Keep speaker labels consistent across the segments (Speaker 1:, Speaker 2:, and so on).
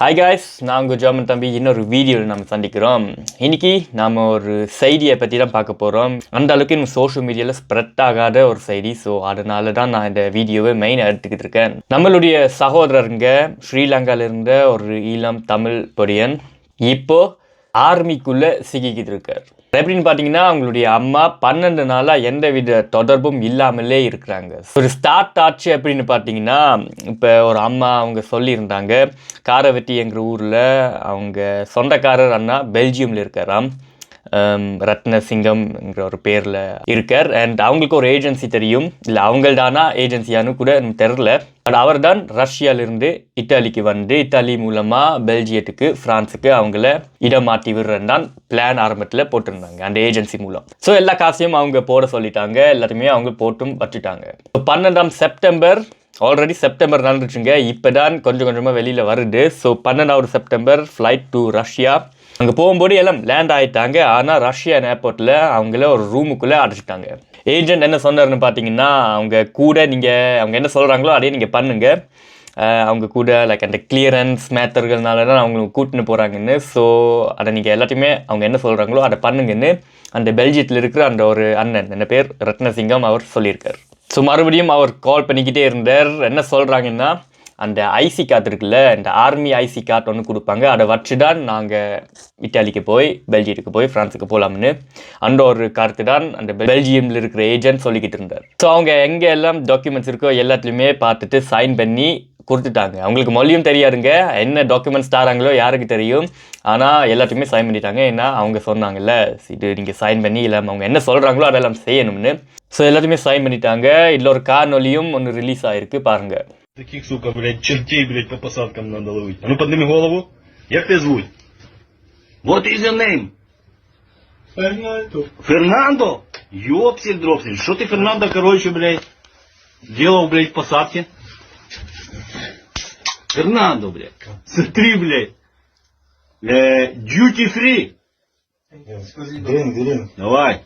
Speaker 1: Hi guys நான் உங்கள் ஜாமன் தம்பி. இன்னொரு வீடியோவில் நம்ம சந்திக்கிறோம். இன்னைக்கு நாம் ஒரு செய்தியை பற்றி தான் பார்க்க போகிறோம் அந்த அளவுக்கு இன்னும் சோஷியல் மீடியாவில் ஸ்ப்ரெட் ஆகாத ஒரு செய்தி. ஸோ அதனால தான் நான் இந்த வீடியோவை மெயினாக எடுத்துக்கிட்டு இருக்கேன். நம்மளுடைய சகோதரருங்க ஸ்ரீலங்காவில் இருந்த ஒரு ஈழம் தமிழ் பொடியன் இப்போ ஆர்மிக்குள்ளே சிக்கிக்கிட்டு இருக்கார். எப்படின்னு பார்த்தீங்கன்னா அவங்களுடைய அம்மா பன்னெண்டு நாளாக எந்த வித தொடர்பும் இல்லாமலே இருக்கிறாங்க. ஒரு ஸ்டார்ட் ஆச்சு அப்படின்னு பார்த்தீங்கன்னா இப்போ ஒரு அம்மா அவங்க சொல்லியிருந்தாங்க காரவெட்டிங்கிற ஊரில் அவங்க சொந்தக்காரர் அண்ணா பெல்ஜியமில் இருக்காராம். Um, ரத்னசிங்கம் ரத்னசிங்கம்ங்கிற ஒரு பேரில் இருக்கார். அண்ட் அவங்களுக்கு ஒரு ஏஜென்சி தெரியும். இல்லை அவங்கள்தானா ஏஜென்சியானு கூட எனக்கு தெரில பட் அவர் தான் ரஷ்யாவிலிருந்து இத்தாலிக்கு வந்து இத்தாலி மூலமாக பெல்ஜியத்துக்கு ஃப்ரான்ஸுக்கு அவங்கள இடம் மாற்றி விடுறன்னு தான் பிளான் ஆரம்பத்தில் போட்டிருந்தாங்க அந்த ஏஜென்சி மூலம். ஸோ எல்லா காசையும் அவங்க போட சொல்லிட்டாங்க. எல்லாத்தையுமே அவங்க போட்டும் வச்சுட்டாங்க. பன்னெண்டாம் செப்டம்பர் ஆல்ரெடி செப்டம்பர் நடந்துச்சுங்க. இப்போ தான் கொஞ்சம் கொஞ்சமாக வெளியில் வருது. ஸோ பன்னெண்டாவது செப்டம்பர் ஃப்ளைட் டு ரஷ்யா அங்கே போகும்போது எல்லாம் லேண்ட் ஆகிட்டாங்க ஆனால் ரஷ்யன் ஏர்போர்ட்டில் அவங்கள ஒரு ரூமுக்குள்ளே அடைச்சிட்டாங்க. ஏஜென்ட் என்ன சொன்னார்னு பார்த்தீங்கன்னா அவங்க கூட நீங்கள் அவங்க என்ன சொல்கிறாங்களோ அதையே நீங்கள் பண்ணுங்கள் அவங்க கூட லைக் அந்த கிளியரன்ஸ் மேத்தர்கள்னால தான் அவங்களுக்கு கூட்டின்னு போகிறாங்கன்னு ஸோ அதை நீங்கள் எல்லாத்தையுமே அவங்க என்ன சொல்கிறாங்களோ அதை பண்ணுங்கன்னு அந்த பெல்ஜியத்தில் இருக்கிற அந்த ஒரு அண்ணன் என்ன பேர் ரத்னசிங்கம் அவர் சொல்லியிருக்கார். ஸோ மறுபடியும் அவர் கால் பண்ணிக்கிட்டே இருந்தார். என்ன சொல்கிறாங்கன்னா அந்த ஐசி கார்டு இருக்குல்ல இந்த ஆர்மி ஐசி கார்டு ஒன்று கொடுப்பாங்க. அதை வச்சு தான் நாங்கள் இட்டாலிக்கு போய் பெல்ஜியத்துக்கு போய் ஃப்ரான்ஸுக்கு போகலாம்னு அந்த ஒரு கார்த்து தான் அந்த பெல்ஜியமில் இருக்கிற ஏஜென்ட் சொல்லிக்கிட்டு இருந்தார். ஸோ அவங்க எங்கே எல்லாம் டாக்குமெண்ட்ஸ் இருக்கோ எல்லாத்துலேயுமே பார்த்துட்டு சைன் பண்ணி கொடுத்துட்டாங்க. அவங்களுக்கு மொழியும் தெரியாதுங்க. என்ன டாக்குமெண்ட்ஸ் தராங்களோ யாருக்கு தெரியும்? ஆனால் எல்லாத்தையுமே சைன் பண்ணிட்டாங்க. ஏன்னா அவங்க சொன்னாங்கல்ல இது நீங்கள் சைன் பண்ணி இல்லை அவங்க என்ன சொல்கிறாங்களோ அதெல்லாம் செய்யணும்னு. ஸோ எல்லாத்தையுமே சைன் பண்ணிட்டாங்க. இதில் ஒரு காணொலியும் ஒன்று ரிலீஸ் ஆகிருக்கு பாருங்கள்
Speaker 2: Таких, сука, блядь, чертей, блядь, по посадкам надо ловить. А ну подними голову. Як тебя звуть? What is your name?
Speaker 3: Фернандо.
Speaker 2: Фернандо? Ёпсель дропсель. Что ты, Фернандо, короче, блядь, делал, блядь, в посадке? Фернандо, блядь. Смотри, блядь. Э, duty free.
Speaker 3: Грин, грин.
Speaker 2: Давай.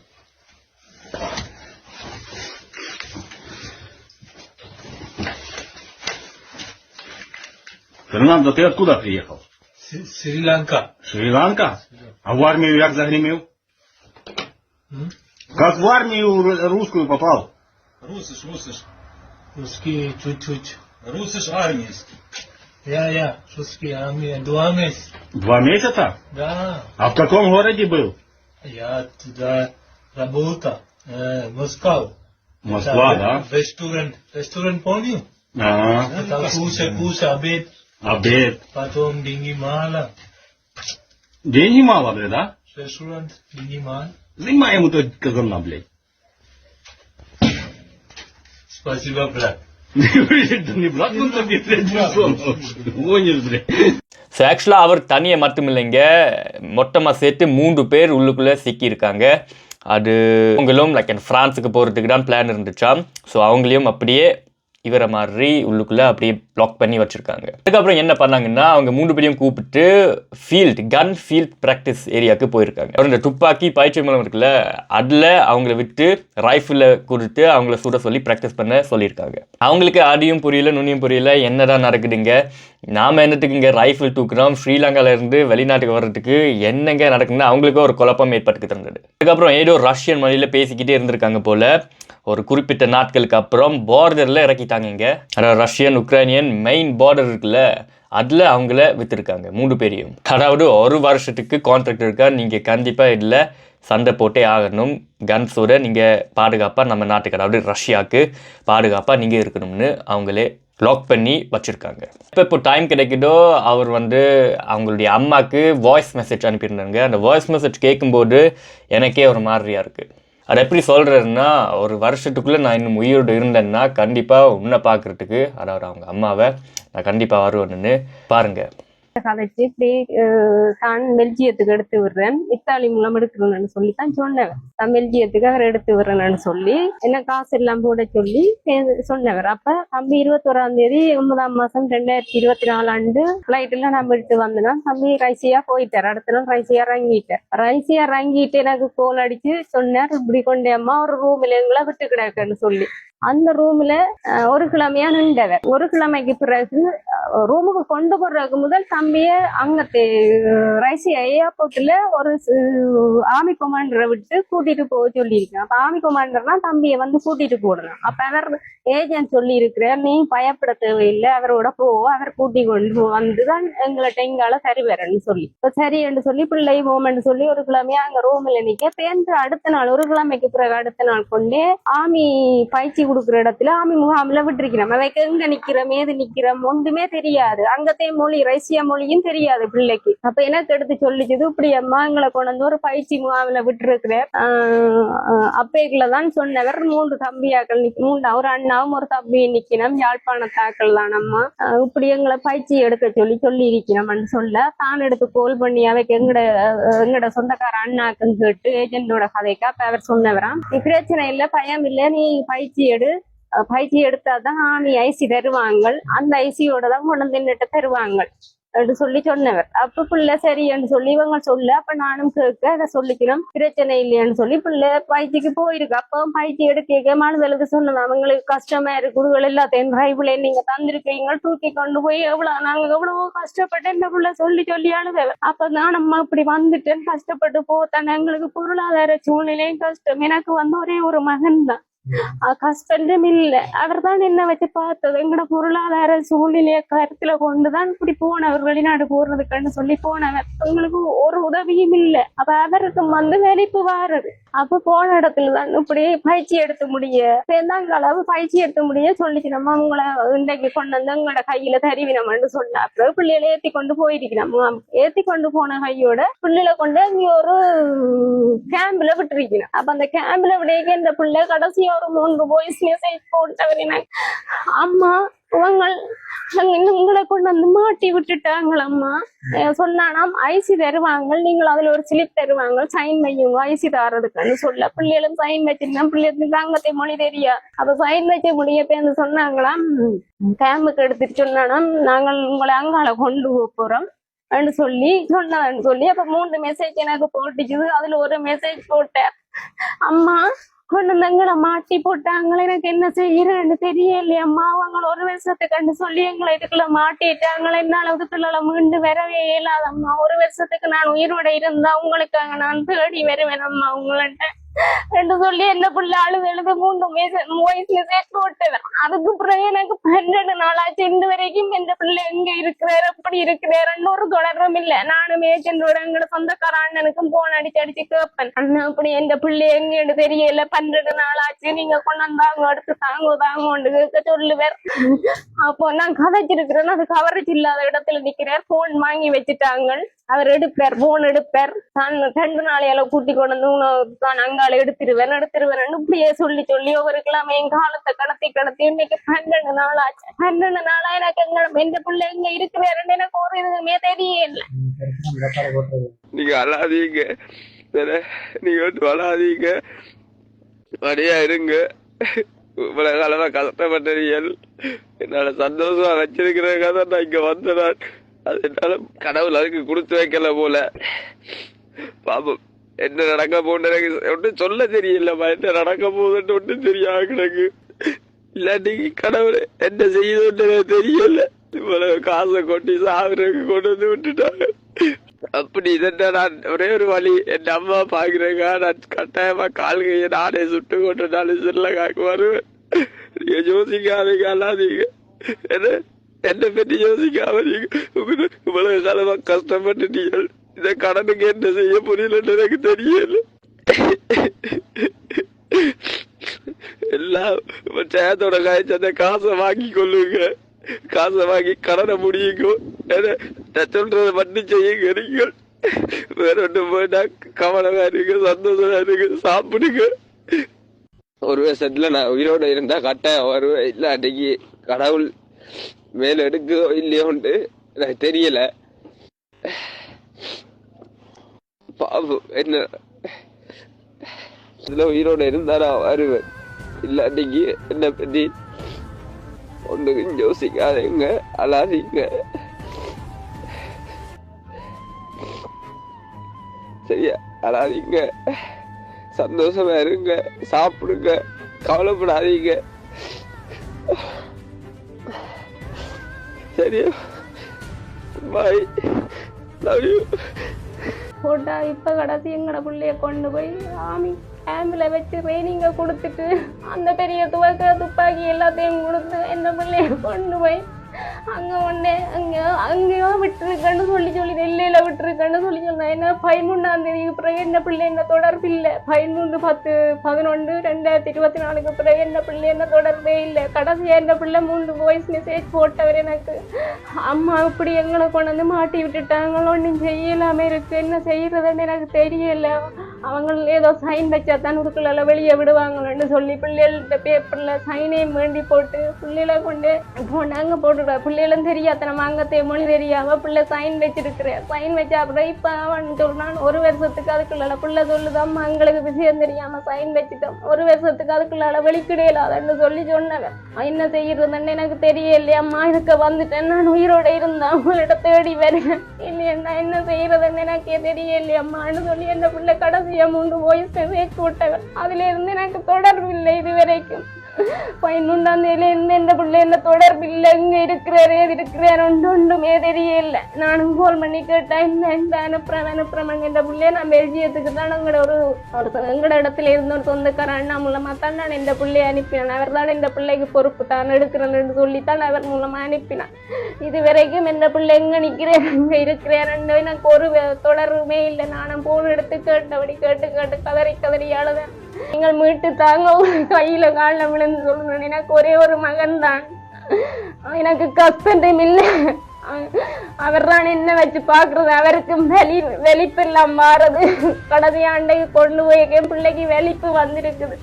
Speaker 2: Фернандо, ты откуда приехал?
Speaker 3: Шри-Ланка.
Speaker 2: Шри-Ланка? А в армию як загремел?
Speaker 3: М?
Speaker 2: Как в армию ру- русскую попал?
Speaker 4: Русиш, русиш.
Speaker 3: Русские чуть-чуть.
Speaker 4: Русиш армійський.
Speaker 3: Я, я, русские армия. Два месяца.
Speaker 2: Два месяца?
Speaker 3: Да.
Speaker 2: А в каком городе был?
Speaker 3: Я туда работал. Э, Москва.
Speaker 2: Москва,
Speaker 3: Там
Speaker 2: да?
Speaker 3: Ресторан. Ресторан помню?
Speaker 2: Ага.
Speaker 3: Там кушай, кушай, обед.
Speaker 2: Обед.
Speaker 3: Потом деньги мало.
Speaker 2: Деньги мало, блядь, да?
Speaker 3: Ресторан, деньги мало.
Speaker 2: Занимай ему тот казана, блядь.
Speaker 3: Спасибо, брат.
Speaker 2: Да не брат он тебе, блядь, Бессон. Гонишь, блядь.
Speaker 1: So ஆக்சுவலாக அவர் தனியை மட்டும் இல்லைங்க மொத்தமாக சேர்த்து மூன்று பேர் உள்ளுக்குள்ளே சிக்கியிருக்காங்க அது அவங்களும் லைக் ஃப்ரான்ஸுக்கு போகிறதுக்கு தான் பிளான் இருந்துச்சாம் ஸோ அவங்களையும் அப்படியே இவரை மாதிரி உள்ளுக்குள்ளே அப்படியே பிளாக் பண்ணி வச்சுருக்காங்க. அதுக்கப்புறம் என்ன பண்ணாங்கன்னா அவங்க மூணு பேரையும் கூப்பிட்டு ஃபீல்ட் கன் ஃபீல்ட் ப்ராக்டிஸ் ஏரியாவுக்கு போயிருக்காங்க. அப்புறம் இந்த துப்பாக்கி பயிற்சி மூலம் இருக்குல்ல அதில் அவங்கள விட்டு ரைஃபிளை கொடுத்து அவங்கள சுட சொல்லி ப்ராக்டிஸ் பண்ண சொல்லியிருக்காங்க. அவங்களுக்கு அடியும் புரியல நுண்ணியும் புரியல என்னதான் நடக்குதுங்க? நாம் என்னத்துக்கு இங்கே ரைஃபிள் தூக்குறோம்? ஸ்ரீலங்காவிலேருந்து வெளிநாட்டுக்கு வர்றதுக்கு என்னங்க நடக்குதுன்னு அவங்களுக்கு ஒரு குழப்பம் ஏற்பட்டுக்கிட்டு இருந்தது. அதுக்கப்புறம் ஏதோ ரஷ்யன் மொழியில் பேசிக்கிட்டே இருந்திருக்காங்க போல். ஒரு குறிப்பிட்ட நாட்களுக்கு அப்புறம் பார்டரில் இறக்கிட்டாங்க இங்கே. அதாவது ரஷ்யன் உக்ரைனியன் மெயின் பார்டர் இருக்குல்ல அதில் அவங்கள விற்றுருக்காங்க மூணு பேரையும். அதாவது ஒரு வருஷத்துக்கு கான்ட்ராக்ட் இருக்கா? நீங்கள் கண்டிப்பாக இதில் சண்டை போட்டே ஆகணும். கன்ஸோட நீங்கள் பாதுகாப்பாக நம்ம நாட்டுக்கு அதாவது ரஷ்யாவுக்கு பாதுகாப்பாக நீங்கள் இருக்கணும்னு அவங்களே லாக் பண்ணி வச்சுருக்காங்க. இப்போ இப்போ டைம் கிடைக்குதோ அவர் வந்து அவங்களுடைய அம்மாவுக்கு வாய்ஸ் மெசேஜ் அனுப்பியிருந்தாங்க. அந்த வாய்ஸ் மெசேஜ் கேட்கும்போது எனக்கே ஒரு மாதிரியாக இருக்குது அது எப்படி சொல்கிறாருன்னா ஒரு வருஷத்துக்குள்ளே நான் இன்னும் உயிரோடு இருந்தேன்னா கண்டிப்பாக உன்னை பார்க்குறதுக்கு அதாவது அவங்க அம்மாவை நான் கண்டிப்பாக வருவேன்னு பாருங்கள்
Speaker 5: கதைச்சு இப்படி தான் பெல்ஜியத்துக்கு எடுத்து விடுறேன். இத்தாலி மூலம் எடுக்கணும்னு சொல்லி தான் சொன்னவர் தான் பெல்ஜியத்துக்கு அவர் எடுத்து விடுறேன்னு சொல்லி என்ன காசு எல்லாம் போட சொல்லி சொன்னவர். அப்ப தம்பி இருபத்தோராம் தேதி ஒன்பதாம் மாசம் ரெண்டாயிரத்தி இருபத்தி நாலு ஆண்டு எல்லாம் நம்ம விட்டு வந்தனா தம்பி ரைசியா போயிட்டார். அடுத்த நாள் ரைசியா இறங்கிட்டார். ரைசியா இறங்கிட்டு எனக்கு கோல் அடிச்சு சொன்னார் இப்படி கொண்டே அம்மா ஒரு ரூம்ல எங்களை விட்டு கிடக்குன்னு சொல்லி. அந்த ரூம்ல ஒரு கிழமையா நின்றவர். ஒரு கிழமைக்கு பிறகு ரூமுக்கு கொண்டு போறதுக்கு முதல் தம்பிய அங்க ரஷ்யா ஏர்போர்ட்ல ஒரு ஆர்மி கமாண்டரை விட்டு கூட்டிட்டு போக சொல்லியிருக்கேன். அப்ப ஆர்மி கமாண்டர்னா தம்பியை வந்து கூட்டிட்டு போடணும். அப்ப அவர் ஏஜென்ட் சொல்லி இருக்கிறார் நீ பயப்பட தேவையில்லை. அவரோட போ. அவர் கூட்டி கொண்டு வந்துதான் எங்களை டெங்கால சரி வரேன்னு சொல்லி. இப்ப சரி என்று சொல்லி பிள்ளை போமென்னு சொல்லி ஒரு கிழமையா அங்க ரூம்ல நிக்க. பேருந்து அடுத்த நாள் ஒரு கிழமைக்கு பிறகு அடுத்த நாள் கொண்டே ஆமி பயிற்சி கொடுக்குற இடத்துல ஆமி முகாமில் விட்டுருக்கிறோம். அவைக்கு எங்க நிக்கிறோம்? ஏது நிக்கிறோம்? ஒன்றுமே தெரியாது. அங்கத்தே மொழி ரஷ்யா மொழியும் தெரியாது பிள்ளைக்கு. அப்ப எனக்கு எடுத்து சொல்லிச்சது இப்படி அம்மா எங்களை கொண்டு வந்து ஒரு பயிற்சி முகாமில் விட்டுருக்கிறேன். அப்பேக்குள்ள தான் சொன்னவர் மூன்று தம்பியாக்கள் நிக்க மூன்று ஒரு அண்ணாவும் ஒரு தம்பி நிக்கணும். யாழ்ப்பாணத்தாக்கள் தான் அம்மா. இப்படி எங்களை பயிற்சி எடுக்க சொல்லி சொல்லி இருக்கிறோம்னு சொல்ல தான் எடுத்து கோல் பண்ணி அவைக்கு எங்கட அஹ் எங்கட சொந்தக்கார அண்ணாக்குன்னு கேட்டு ஏஜென்டோட கதைக்கா அப்ப அவர் சொன்னவராம். பிரச்சனை இல்லை பயம் இல்லை நீ பயிற்சி எடு அஹ் பயிற்சி எடுத்தாதான் நீ ஐசி தருவாங்க அந்த ஐசியோட தான் கொண்டு தின்னுட்டு தருவாங்க என்று சொல்லி சொன்னவர். அப்ப பிள்ளை சரி என்று சொல்லி இவங்க சொல்ல அப்ப நானும் கேட்க அதை சொல்லிக்கணும் பிரச்சனை இல்லையான்னு சொல்லி பிள்ளை பயிற்சிக்கு போயிருக்கு. அப்போ பயிற்சி எடுக்க மாணவர்களுக்கு சொன்னது அவங்களுக்கு கஷ்டமா இருக்குது எல்லாத்தையும் டிரைவ்ல நீங்க தந்திருக்கீங்க தூக்கி கொண்டு போய் எவ்வளவு நாங்க எவ்வளவோ கஷ்டப்பட்டு இந்த பிள்ளை சொல்லி சொல்லி அழுதவர். அப்பதான் நம்ம இப்படி வந்துட்டேன் கஷ்டப்பட்டு போத்தானே எங்களுக்கு பொருளாதார சூழ்நிலையும் கஷ்டம். எனக்கு வந்து ஒரே ஒரு மகன் தான் ஹஸ்பண்டும் இல்ல அவர் தான் என்ன வச்சு பார்த்தது எங்கட பொருளாதார சூழ்நிலையை கருத்துல கொண்டுதான் இப்படி போனவர் வெளிநாடு போறதுக்குன்னு சொல்லி போனவர் உங்களுக்கு ஒரு உதவியும் இல்ல அப்ப அவருக்கு வந்து வெளிப்பு வாரது அப்ப போன இடத்துல தான் இப்படி பயிற்சி எடுத்து முடிய. சேர்ந்தாங்க அளவு பயிற்சி எடுத்து முடிய சொல்லிச்சு. நம்ம உங்களை இன்றைக்கு கொண்டு வந்து உங்களோட கையில தருவினம்னு சொன்ன அப்புறம் பிள்ளைகளை ஏத்தி கொண்டு போயிருக்கிறோம். ஏத்தி கொண்டு போன கையோட பிள்ளைகளை கொண்டு அங்க ஒரு கேம்ப்ல விட்டுருக்கணும் அப்ப அந்த கேம்ப்ல விடைக்க இந்த பிள்ளை கடைசியா ஒரு மூன்று வாய்ஸ் மெசேஜ் போட்டவர் அம்மா இன்னும் உங்களை கொண்டு வந்து மாட்டி விட்டுட்டாங்களம்மா. சொன்னானாம் ஐசி தருவாங்க நீங்கள் அதுல ஒரு ஸ்லிப் தருவாங்க சைன் வையுங்க ஐசி தாரதுக்குன்னு சொல்ல. பிள்ளைகளும் சைன் வச்சிருந்தா பிள்ளைகளுக்கு அங்கத்தை மொழி தெரியா? அப்ப சைன் வச்ச முடிய பேருந்து சொன்னாங்களாம். கேம்புக்கு எடுத்துட்டு சொன்னானாம் நாங்கள் உங்களை அங்கால கொண்டு போறோம் சொல்லி சொன்னான்னு சொல்லி. அப்ப மூன்று மெசேஜ் எனக்கு போட்டுச்சுது அதுல ஒரு மெசேஜ் போட்டேன். அம்மா கொண்டு எங்களை மாட்டி போட்டாங்களே எனக்கு என்ன செய்யறேன்னு தெரியலையம்மா அவங்க ஒரு வருஷத்துக்கு கண்டு சொல்லி எங்களை இதுக்குள்ள மாட்டிட்டாங்களே. என்னால இதுக்குள்ள மீண்டு வரவே இயலாதம்மா ஒரு வருஷத்துக்கு நான் உயிரோட இருந்தா உங்களுக்காக நான் தேடி வருவேன் அம்மா உங்கள்ட்ட. என்று சொல்லி என்ன பிள்ளை அழுது எழுது மூன்று வயசுல சேர்த்து போட்டேன் அதுக்கு பிறகு எனக்கு பன்னெண்டு சென்று இந்த வரைக்கும் இந்த பிள்ளை எங்க இருக்கிறாரு எப்படி இருக்கிறாருன்னு ஒரு தொடர்பும் இல்ல. நானும் ஏஜென்டோட எங்களோட சொந்தக்கார அண்ணனுக்கும் போன் அடிச்சு அடிச்சு கேட்பேன். அண்ணன் அப்படி எந்த பிள்ளை எங்கன்னு தெரியல. பன்னெண்டு ஆச்சு. நீங்க கொண்டாந்தாங்க அடுத்து தாங்க தாங்கன்னு கேட்க சொல்லுவார். அப்போ நான் கதைச்சிருக்கிறேன் அது கவரேஜ் இல்லாத இடத்துல நிக்கிறார். போன் வாங்கி வச்சுட்டாங்க. அவர் எடுப்பார் போன் எடுப்பார். தான் ரெண்டு நாளையால கூட்டி கொண்டு வந்து உனக்கு தான் அங்கால எடுத்துருவேன் எடுத்துருவேன் இப்படியே சொல்லி சொல்லி ஒவ்வொரு என் காலத்தை கடத்தி கடத்தி இன்னைக்கு பன்னெண்டு நாள் ஆச்சு. பன்னெண்டு நாளா எனக்கு எங்க எந்த பிள்ளை எங்க இருக்கிறாருன்னு எனக்கு ஒரு இதுவுமே தெரியல
Speaker 6: நீங்க அழாதீங்க. நீங்க வந்து வளாதீங்க வழியா இருங்க. இவ்வளவு காலமா கஷ்டப்பட்டீர்கள். என்னால சந்தோஷமா வச்சிருக்கிறதுக்காக தான் நான் இங்க வந்தேன். அதனால அது கடவுள் அதுக்கு கொடுத்து வைக்கல போல. பாபம் என்ன நடக்க போகுது ஒன்றும் சொல்ல தெரியலம்மா. என்ன நடக்க போகுதுன்னு ஒன்றும் தெரியாது கிடக்கு. இல்லாட்டி கடவுள் என்ன செய்யுதுன்னு தெரியல. இவ்வளவு காசை கொட்டி சாகுறதுக்கு கொண்டு வந்து விட்டுட்டாங்க. அப்படி இதென்ன நான் ஒரே ஒரு வழி என் அம்மா பாக்குறேங்க நான் கட்டாயமா கால் கையை நானே சுட்டு கொண்டு நாலு சில்ல காக்கு வருவேன். நீங்க யோசிக்காதீங்க அல்லாதீங்க என்ன? என்ன பற்றி யோசிக்காம நீங்க இவ்வளவு காலமா கஷ்டப்பட்டுட்டீங்க இந்த கடனுக்கு என்ன செய்ய புரியலன்னு எனக்கு தெரியல எல்லாம் சேத்தோட காய்ச்சி அந்த காசை வாங்கி கொள்ளுங்க காசை வாங்கி கடனை முடியுங்கோ ஏன்னா, சொல்றதை மட்டும் செய்யுங்க நீங்கள் வேற ஒன்று போயிட்டா கவனமா இருங்க சந்தோஷமா இருங்க சாப்பிடுங்க ஒரு வருஷத்துல நான் உயிரோட இருந்தா கட்ட வருவேன் இல்ல அன்னைக்கு கடவுள் மேல எடுக்குதோ இல்லையோன்ட்டு எனக்கு தெரியல. பாவம் என்ன? இதுல உயிரோட இருந்தா நான் வருவேன். இல்லாட்டிக்கு என்ன பத்தி ஒன்றுக்கும் யோசிக்காதீங்க அழாதீங்க சரியா அழாதீங்க சந்தோஷமா இருங்க சாப்பிடுங்க கவலைப்படாதீங்க. சரியா பாய் லவ் யூ
Speaker 5: போட்டா இப்ப கடைசி எங்கட பிள்ளைய கொண்டு போய் ஆமி கேம்பில் வச்சு ட்ரைனிங்க கொடுத்துட்டு அந்த பெரிய துவக்க துப்பாக்கி எல்லாத்தையும் கொடுத்து என்ன பிள்ளைய கொண்டு போய் அங்கே ஒன்னே அங்கே அங்கேயோ விட்டுருக்கேன்னு சொல்லி சொல்லி நெல்லையில் விட்டுருக்கேன்னு சொல்லி சொன்னேன் என்ன பதிமூணாம் தேதிக்கு பிறகு என்ன பிள்ளை என்ன தொடர்பு இல்லை. பதிமூணு பத்து பதினொன்று ரெண்டாயிரத்தி இருபத்தி நாலுக்கு பிறகு என்ன பிள்ளை என்ன தொடர்பே இல்லை. கடைசியாக என்ன பிள்ளை மூன்று வாய்ஸ் மெசேஜ் போட்டவர் எனக்கு. அம்மா இப்படி எங்களை கொண்டு வந்து மாட்டி விட்டுட்டாங்களோ ஒன்றும் செய்யலாமே இருக்குது என்ன செய்கிறதுன்னு எனக்கு தெரியல. அவங்க ஏதோ சைன் வச்சா தான் உடுக்கல வெளியே விடுவாங்கன்னு சொல்லி பிள்ளைகள்கிட்ட பேப்பர்ல சைனையும் வேண்டி போட்டு பிள்ளைகளை கொண்டு போனாங்க போட்டுடுவா பிள்ளைகளும் தெரியாத நம்ம அங்கத்தே மொழி தெரியாம பிள்ளை சைன் வச்சிருக்கிறேன் சைன் வச்சா அப்புறம் இப்ப அவன் சொல்றான் ஒரு வருஷத்துக்கு அதுக்குள்ளால பிள்ளை சொல்லுதான் அம்மா எங்களுக்கு விஷயம் தெரியாம சைன் வச்சுட்டோம். ஒரு வருஷத்துக்கு அதுக்குள்ளால வெளிக்கிடையிலாதன்னு சொல்லி சொன்னவன் என்ன செய்யறதுன்னு எனக்கு தெரியலையே அம்மா இதுக்கு வந்துட்டேன். நான் உயிரோட இருந்தேன் அவங்கள்ட்ட தேடி வரேன். இல்லையா என்ன செய்யறதுன்னு எனக்கே தெரியலையே அம்மான்னு சொல்லி என்ன பிள்ளை கடைசியா உண்டு. வயசு சேர்த்து கூட்டவர். அதிலிருந்து எனக்கு தொடர்பு இல்லை இது பதினொன்றாம் தேதியில இருந்து எந்த பிள்ளை என்ன தொடர்பு இல்லை. இங்க இருக்கிறாரு ஏது இருக்கிறாரு ஒன்று ஒன்றுமே தெரியல நானும் கால் பண்ணி கேட்டேன் இந்த இந்த அனுப்புறேன் அனுப்புறேன் இந்த பிள்ளைய நான் பெல்ஜியத்துக்கு தான் எங்களோட ஒரு ஒரு எங்களோட இடத்துல இருந்த ஒரு சொந்தக்கார அண்ணா மூலமா தான் நான் இந்த பிள்ளைய அனுப்பினேன். அவர் தான் இந்த பிள்ளைக்கு பொறுப்பு தான் எடுக்கிறேன்னு சொல்லித்தான் அவர் மூலமா அனுப்பினான். இது வரைக்கும் இந்த பிள்ளை எங்க நிற்கிறேன் எங்க இருக்கிறேன் எனக்கு ஒரு தொடர்புமே இல்லை. நானும் போன் எடுத்து கேட்டபடி கேட்டு கேட்டு கதறி கதறி அழுதேன். நீங்கள் மீட்டு தாங்க கையில காலில் விழுந்து சொல்லணும் எனக்கு ஒரே ஒரு மகன் தான் எனக்கு கஷ்டம் இல்லை. அவர் தான் என்ன வச்சு பாக்குறது அவருக்கு வெளி வெளிப்பு இல்லாம மாறுது. கடைசி ஆண்டைக்கு கொண்டு போய் என் பிள்ளைக்கு வெளிப்பு வந்திருக்குது.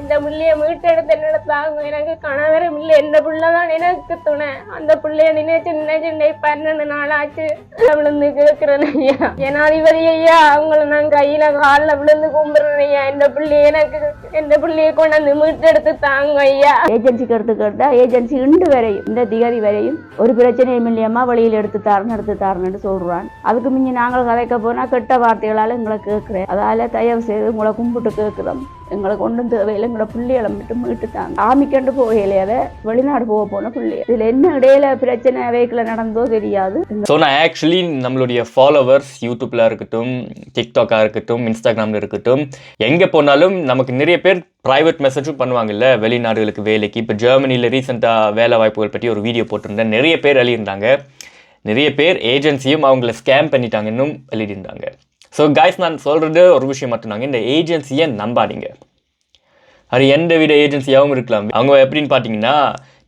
Speaker 5: இந்த பிள்ளைய மீட்டெடுத்து என்னோட தாங்க எனக்கு கணவரும் இல்லை. இந்த பிள்ளை தான் எனக்கு துணை. அந்த பிள்ளைய நினைச்சு நினைச்சு பன்னெண்டு நாள் ஆச்சு விழுந்து கேட்கிறேன் ஐயா. ஜனாதிபதி ஐயா அவங்கள நான் கையில காலில் விழுந்து கும்பிடுறேன் ஐயா. இந்த பிள்ளைய எனக்கு இந்த பிள்ளைய கொண்டாந்து மீட்டெடுத்து தாங்க ஐயா.
Speaker 7: ஏஜென்சிக்கு எடுத்து கேட்டா ஏஜென்சி இண்டு வரையும் இந்த திகதி வரையும் ஒரு பிரச்சனையும் இல்லையம்மா வழியில் எடுத்து தாருன்னு எடுத்து தாருன்னு சொல்றான். அதுக்கு மிஞ்சி நாங்கள் கதைக்க போனா கெட்ட வார்த்தைகளால் எங்களை கேட்கிறேன். அதால தயவு செய்து உங்களை கும்பிட்டு கேட்கிறோம். எங்களுக்கு ஒன்றும் தேவையில்லை. எங்களோட பிள்ளைகளை மட்டும் மீட்டுட்டாங்க. ஆமிக்கண்டு போகையிலே அதை வெளிநாடு போக போன பிள்ளைய இதில் என்ன இடையில பிரச்சனை வெஹிக்கில் நடந்தோ தெரியாது.
Speaker 1: ஸோ நான் ஆக்சுவலி நம்மளுடைய ஃபாலோவர்ஸ் யூடியூப்பில் இருக்கட்டும் டிக்டாக்காக இருக்கட்டும் இன்ஸ்டாகிராமில் இருக்கட்டும் எங்கே போனாலும் நமக்கு நிறைய பேர் ப்ரைவேட் மெசேஜும் பண்ணுவாங்கல்ல வெளிநாடுகளுக்கு வேலைக்கு. இப்போ ஜெர்மனியில் ரீசெண்டாக வேலை வாய்ப்புகள் பற்றி ஒரு வீடியோ போட்டிருந்தேன். நிறைய பேர் எழுதியிருந்தாங்க. நிறைய பேர் ஏஜென்சியும் அவங்கள ஸ்கேம் பண்ணிட்டாங்கன்னும் எழுதியிருந்தாங்க. ஸோ கைஸ் நான் சொல்கிறது ஒரு விஷயம் மட்டும்தாங்க இந்த ஏஜென்சியை நம்பாதீங்க. அது எந்த வித ஏஜென்சியாகவும் இருக்கலாம். அவங்க எப்படின்னு பார்த்தீங்கன்னா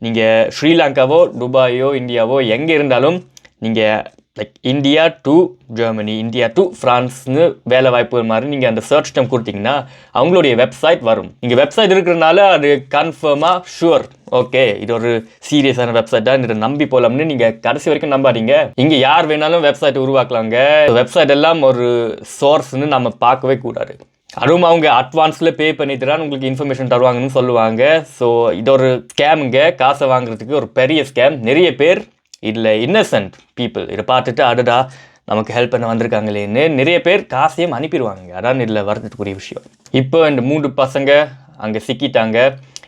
Speaker 1: நீங்கள் ஸ்ரீலங்காவோ துபாயோ இந்தியாவோ எங்கே இருந்தாலும் நீங்கள் like India to Germany India to ஃப்ரான்ஸ்னு வேலை வாய்ப்பு மாதிரி நீங்கள் அந்த சர்ச் டம் கொடுத்தீங்கன்னா அவங்களுடைய வெப்சைட் வரும். இங்கே வெப்சைட் இருக்கிறனால அது கன்ஃபார்மாக ஷுவர் ஓகே இது ஒரு சீரியஸான வெப்சைட்டாக இதை நம்பி போகலாம்னு நீங்கள் கடைசி வரைக்கும் நம்பாதீங்க. இங்கே யார் வேணாலும் வெப்சைட் உருவாக்கலாங்க. வெப்சைட் எல்லாம் ஒரு சோர்ஸ்னு நம்ம பார்க்கவே கூடாது. அதுவும் அவங்க அட்வான்ஸில் பே பண்ணி உங்களுக்கு இன்ஃபர்மேஷன் தருவாங்கன்னு சொல்லுவாங்க. ஸோ இது ஒரு ஸ்கேமுங்க காசை வாங்குறதுக்கு ஒரு பெரிய ஸ்கேம் நிறைய பேர் இதில் இன்னசென்ட் பீப்புள் இதை பார்த்துட்டு அடடா நமக்கு ஹெல்ப் பண்ண வந்திருக்காங்களேன்னு நிறைய பேர் காசையும் அனுப்பிடுவாங்க அதான் இதில் வருத்தத்துக்குரிய விஷயம். இப்போ இந்த மூன்று பசங்க அங்கே சிக்கிட்டாங்க.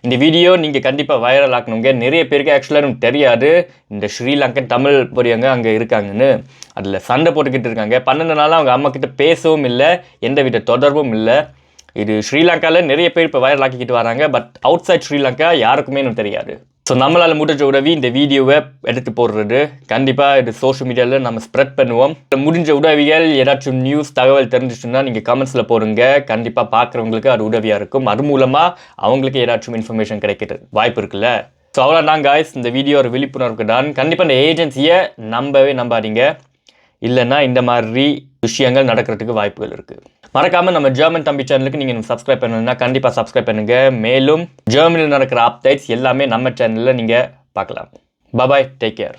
Speaker 1: இந்த வீடியோ நீங்கள் கண்டிப்பாக வைரல் ஆக்கணுங்க. நிறைய பேருக்கு ஆக்சுவலாக எனக்கு தெரியாது. இந்த ஸ்ரீலங்கன் தமிழ் பொரியவங்க அங்கே இருக்காங்கன்னு. அதில் சண்டை போட்டுக்கிட்டு இருக்காங்க. பன்னெண்டு நாளாக அவங்க அம்மா கிட்ட பேசவும் இல்லை. எந்த வித தொடர்பும் இல்லை. இது ஸ்ரீலங்காவில் நிறைய பேர் இப்போ வைரல் ஆக்கிக்கிட்டு வராங்க. பட் அவுட் சைட் ஸ்ரீலங்கா யாருக்குமே எனக்கு தெரியாது. ஸோ நம்மளால் முடிஞ்ச உதவி இந்த வீடியோவை எடுத்து போடுறது. கண்டிப்பாக இது சோஷியல் மீடியாவில் நம்ம ஸ்ப்ரெட் பண்ணுவோம். முடிஞ்ச உதவிகள் ஏதாச்சும் நியூஸ் தகவல் தெரிஞ்சிச்சுன்னா நீங்கள் கமெண்ட்ஸில் போடுங்க. கண்டிப்பாக பார்க்குறவங்களுக்கு அது உதவியாக இருக்கும். அது மூலமாக அவங்களுக்கு ஏதாச்சும் இன்ஃபர்மேஷன் கிடைக்கிறது வாய்ப்பு இருக்குல்ல. ஸோ அவ்வளோதான் காய்ஸ் இந்த வீடியோ ஒரு விழிப்புணர்வுக்கு தான். கண்டிப்பாக இந்த ஏஜென்சியை நம்பவே நம்பாதீங்க. இல்லைன்னா இந்த மாதிரி விஷயங்கள் நடக்கிறதுக்கு வாய்ப்புகள் இருக்குது மறக்காமல் நம்ம ஜெர்மன் தம்பி சேனலுக்கு நீங்கள் சப்ஸ்கிரைப் பண்ணணும்னா கண்டிப்பாக சப்ஸ்கிரைப் பண்ணுங்கள் மேலும் ஜெர்மனியில் நடக்கிற அப்டேட்ஸ் எல்லாமே நம்ம சேனலில் நீங்கள் பார்க்கலாம். Bye bye take care